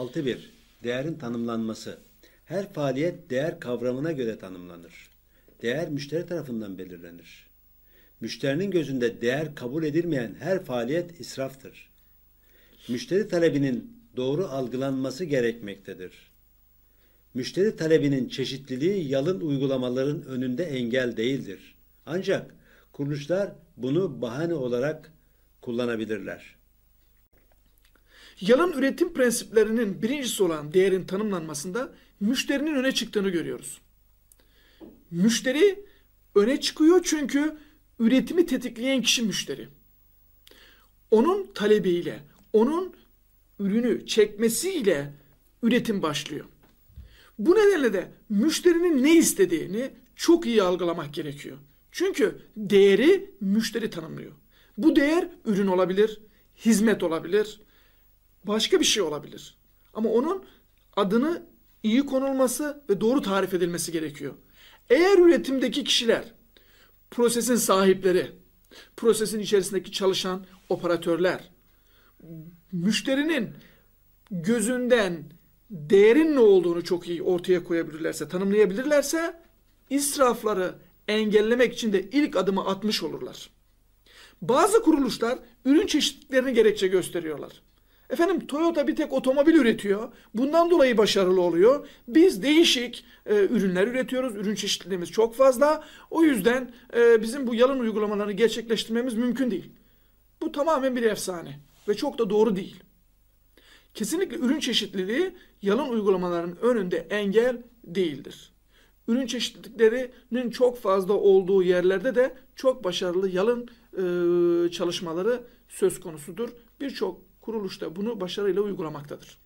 6.1 Değerin tanımlanması. Her faaliyet değer kavramına göre tanımlanır. Değer müşteri tarafından belirlenir. Müşterinin gözünde değer kabul edilmeyen her faaliyet israftır. Müşteri talebinin doğru algılanması gerekmektedir. Müşteri talebinin çeşitliliği yalın uygulamaların önünde engel değildir. Ancak kuruluşlar bunu bahane olarak kullanabilirler. Yalın üretim prensiplerinin birincisi olan değerin tanımlanmasında müşterinin öne çıktığını görüyoruz. Müşteri öne çıkıyor çünkü üretimi tetikleyen kişi müşteri. Onun talebiyle, onun ürünü çekmesiyle üretim başlıyor. Bu nedenle de müşterinin ne istediğini çok iyi algılamak gerekiyor. Çünkü değeri müşteri tanımlıyor. Bu değer ürün olabilir, hizmet olabilir, başka bir şey olabilir. Ama onun adını iyi konulması ve doğru tarif edilmesi gerekiyor. Eğer üretimdeki kişiler, prosesin sahipleri, prosesin içerisindeki çalışan operatörler, müşterinin gözünden değerin ne olduğunu çok iyi ortaya koyabilirlerse, tanımlayabilirlerse israfları engellemek için de ilk adımı atmış olurlar. Bazı kuruluşlar ürün çeşitlerini gerekçe gösteriyorlar. Efendim Toyota bir tek otomobil üretiyor. Bundan dolayı başarılı oluyor. Biz değişik e, ürünler üretiyoruz. Ürün çeşitliliğimiz çok fazla. O yüzden e, bizim bu yalın uygulamalarını gerçekleştirmemiz mümkün değil. Bu tamamen bir efsane ve çok da doğru değil. Kesinlikle ürün çeşitliliği yalın uygulamaların önünde engel değildir. Ürün çeşitliliklerinin çok fazla olduğu yerlerde de çok başarılı yalın e, çalışmaları söz konusudur. Birçok kuruluş da bunu başarıyla uygulamaktadır.